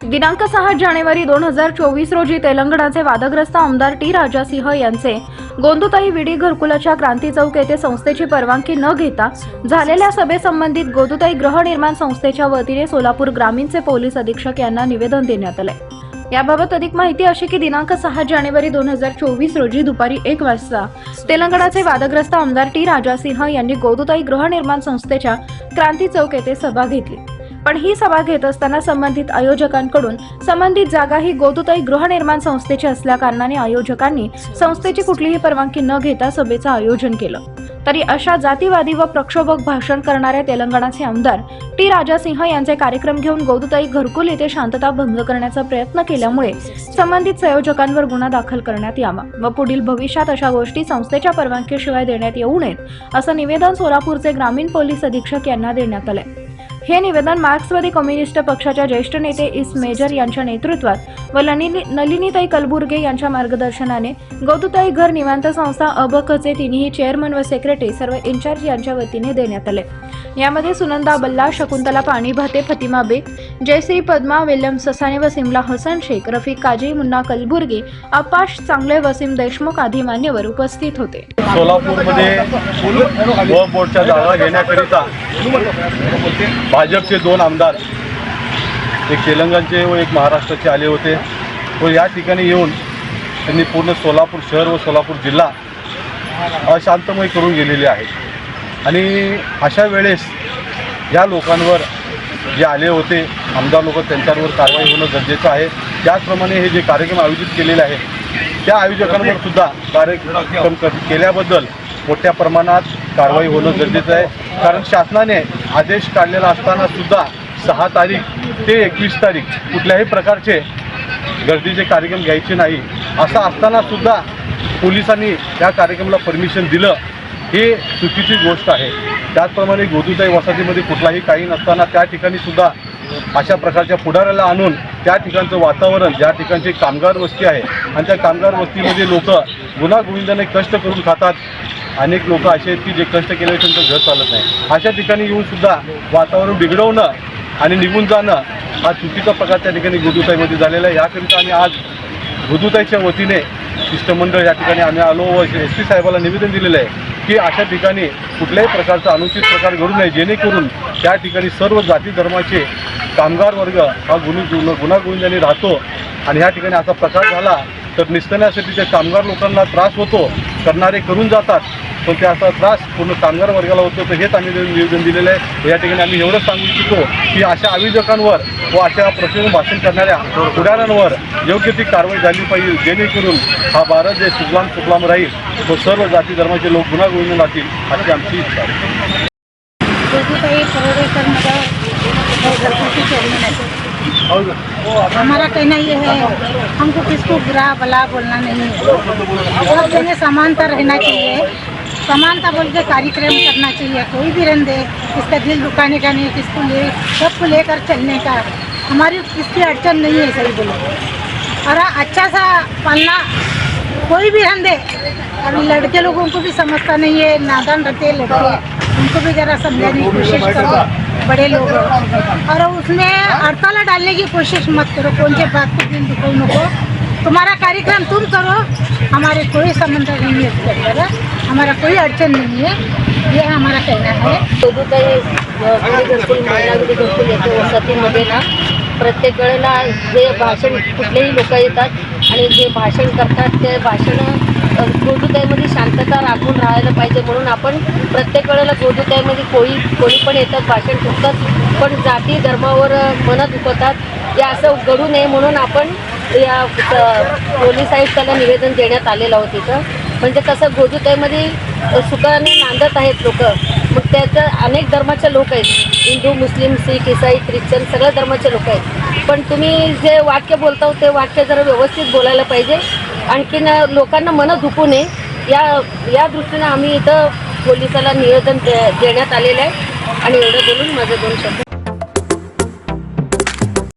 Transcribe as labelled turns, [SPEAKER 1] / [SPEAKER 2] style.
[SPEAKER 1] दिनांक सहा जानेवारी दोन हजार चोवीस रोजी तेलंगणाचे वादग्रस्त आमदार टी राजासिंह यांचे गोंदुताई विडी घरकुलाच्या क्रांती चौक येथे संस्थेची परवानगी न घेता झालेल्या सभेसंबंधित गोदुताई गृहनिर्माण संस्थेच्या वतीने सोलापूर ग्रामीणचे पोलीस अधीक्षक यांना निवेदन देण्यात आले. याबाबत अधिक माहिती अशी की दिनांक सहा जानेवारी दोन हजार चोवीस रोजी दुपारी एक वाजता तेलंगणाचे वादग्रस्त आमदार टी राजासिंह यांनी गोदुताई गृहनिर्माण संस्थेच्या क्रांती चौक येथे सभा घेतली. पण ही सभा घेत असताना संबंधित आयोजकांकडून संबंधित जागा ही गोदुताई गृहनिर्माण संस्थेची असल्याकारणाने आयोजकांनी संस्थेची कुठलीही परवानगी न घेता सभेचं आयोजन केलं. तरी अशा जातीवादी व प्रक्षोभक भाषण करणाऱ्या तेलंगणाचे आमदार टी. राजासिंह यांचे कार्यक्रम घेऊन गोदुताई घरकुल येथे शांतता भंग करण्याचा प्रयत्न केल्यामुळे संबंधित संयोजकांवर गुन्हा दाखल करण्यात यावा व पुढील भविष्यात अशा गोष्टी संस्थेच्या परवानगीशिवाय देण्यात येऊ नयेत असं निवेदन सोलापूरचे ग्रामीण पोलीस अधीक्षक यांना देण्यात आले हे निवेदन मार्क्सवादी कम्युनिस्ट पक्षाच्या ज्येष्ठ नेते इस मेजर यांच्या नेतृत्वात व लनिनी- नलिनीताई कलबुर्गे यांच्या मार्गदर्शनाने गौतुताई घर निवांत संस्था अबकचे तिन्ही चेअरमन व सेक्रेटरी सर्व इन्चार्ज यांच्या वतीने देण्यात आले. यामध्ये सुनंदा बल्ला शकुंतला पाणी भाते फतिमा बेग जयश्री पद्मा विल्यम ससाने व सिमला हसन शेख रफिक काजी मुन्ना कलबुर्गे अपाश चांगले वसीम देशमुख आदी मान्यवर उपस्थित होते.
[SPEAKER 2] सोलापूरमध्ये बोर्डच्या जागा घेण्याकरिता भाजपचे दोन आमदार एक तेलंगणचे व एक महाराष्ट्राचे आले होते. व या ठिकाणी येऊन त्यांनी पूर्ण सोलापूर शहर व सोलापूर जिल्हा अशांतमय करून गेलेले आहेत. आणि अशा वेळेस या लोकांवर जे आले होते आमदार लोक त्यांच्यावर कारवाई होणं गरजेचं आहे. त्याचप्रमाणे हे जे कार्यक्रम आयोजित केलेले आहे त्या आयोजकांवर सुद्धा कार्यक्रम केल्याबद्दल मोठ्या प्रमाणात कारवाई होणं गरजेचं आहे. कारण शासनाने आदेश काढलेला असताना सुद्धा सहा तारीख ते एकवीस तारीख कुठल्याही प्रकारचे गर्दीचे कार्यक्रम घ्यायचे नाही. असं असताना सुद्धा पोलिसांनी या कार्यक्रमाला परमिशन दिलं. हे चुकीची गोष्ट आहे. त्याचप्रमाणे गोदूताई वसाहतीमध्ये कुठलाही काही नसताना त्या ठिकाणी सुद्धा अशा प्रकारच्या पुढाऱ्याला आणून त्या ठिकाणचं वातावरण ज्या ठिकाणची कामगार वस्ती आहे आणि त्या कामगार वस्तीमध्ये लोक गुन्हागोविंदाने कष्ट करून खातात. अनेक लोक असे आहेत की जे कष्ट केले त्यांचं घर चालत नाही. अशा ठिकाणी येऊन सुद्धा वातावरण बिघडवणं आणि निघून जाणं हा चुकीचा प्रकार त्या ठिकाणी गोदुताईमध्ये झालेला आहे. याकरिता आम्ही आज गोदुताईच्या वतीने शिष्टमंडळ या ठिकाणी आम्ही आलो व एस पी साहेबाला निवेदन दिलेलं आहे की अशा ठिकाणी कुठल्याही प्रकारचा अनुचित प्रकार घडू नये जेणेकरून त्या ठिकाणी सर्व जाती धर्माचे कामगार वर्ग हा गुन्हे गुन्हागोविंदाने राहतो आणि ह्या ठिकाणी असा प्रकार झाला तर निसटण्यासाठी त्या कामगार लोकांना त्रास होतो करणारे करून जातात. पण त्याचा त्रास पूर्ण कामगार वर्गाला होतो. तर हेच आम्ही निवेदन दिलेलं आहे. या ठिकाणी आम्ही एवढंच सांगू इच्छितो की अशा आयोजकांवर व अशा प्रश्न भाषण करणाऱ्या पुढाऱ्यांवर योग्य ती कारवाई झाली पाहिजे. जेणेकरून हा भारत देश सुजलाम सुफलाम राहील. व सर्व जाती धर्माचे लोक गुन्हा गुन्हे राहतील अशी आमची इच्छा आहे.
[SPEAKER 3] हमारा कहना ये है हमको किसको बुरा भला बोलना नहीं है। सब जगह समानता रहना चाहिए। समानता बोल के कार्यक्रम करना चाहिए, कोई भी रहने दे किसका दिल दुखाने का नहीं, किसको ले, सबको लेकर चलने का। हमारी किसकी अड़चन नहीं है, सही बोलो। और अच्छा सा पालना, कोई भी रहने दे और लड़के लोगों को भी समझता नहीं है, नादान रहते लड़के, उनको भी ज़रा समझाने की कोशिश करो, बड़े लोग। और उसमें हड़ताल डालने की कोशिश मत करो, कौन से बात को दिल दुखो नको तुम्हारा कार्यक्रम तुम करो हमारे कोई संबंध नहीं है इसके अंदर हमारा कोई अड़चन नहीं है। ये हमारा कहना है।
[SPEAKER 4] काही घरकुल महिला घरकुल येते वसतीमध्ये ना प्रत्येक वेळेला जे भाषण कुठलेही लोक येतात आणि जे भाषण करतात ते भाषण गोदुताईमध्ये शांतता राखून राहायला पाहिजे म्हणून आपण प्रत्येक वेळेला गोदुताईमध्ये कोळी कोणी पण येतात भाषण ठोकतात पण जाती धर्मावर मनं दुखवतात. हे असं घडू नये म्हणून आपण या पोलीस आयुक्ताला निवेदन देण्यात आलेलं होतं तिथं म्हणजे कसं गोजूताईमध्ये सुखाने नांदत आहेत लोक मग त्याचं अनेक धर्माचे लोक आहेत. हिंदू मुस्लिम सिख इसाई ख्रिश्चन सगळ्या धर्माचे लोक आहेत. पण तुम्ही जे वाक्य बोलता हो, ते वाक्य जरा व्यवस्थित बोलायला पाहिजे. आणखीन लोकांना मनं दुखू नये. या या दृष्टीनं आम्ही इथं पोलिसाला निवेदन दे देण्यात आलेलं आहे. आणि एवढं बोलून माझे दोन शब्द